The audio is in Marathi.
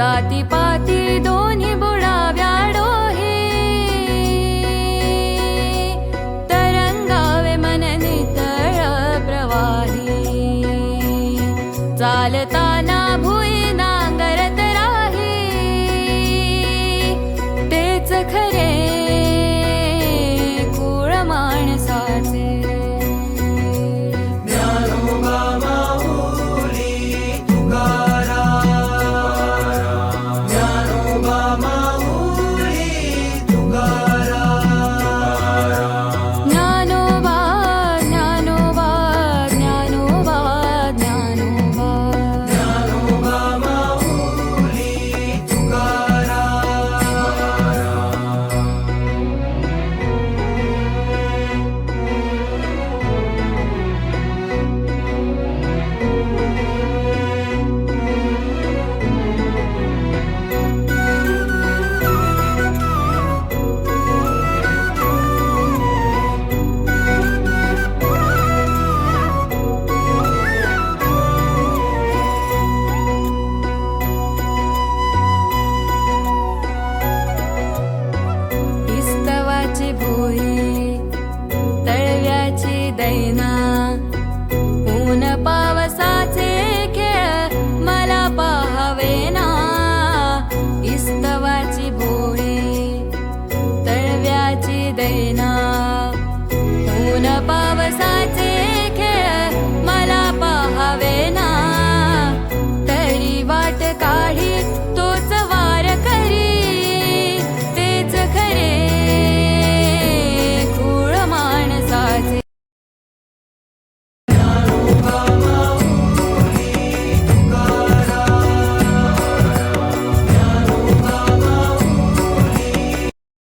जाती पाती दोन्ही बुडाव्या डोहे. तरंगावे मन नितळ प्रवाही. चालताना तळव्याची दैना ऊन पावसाचे खेळ मला पाहावे ना इस्तवाची भोई तळव्याची दैना ऊन पावसाचे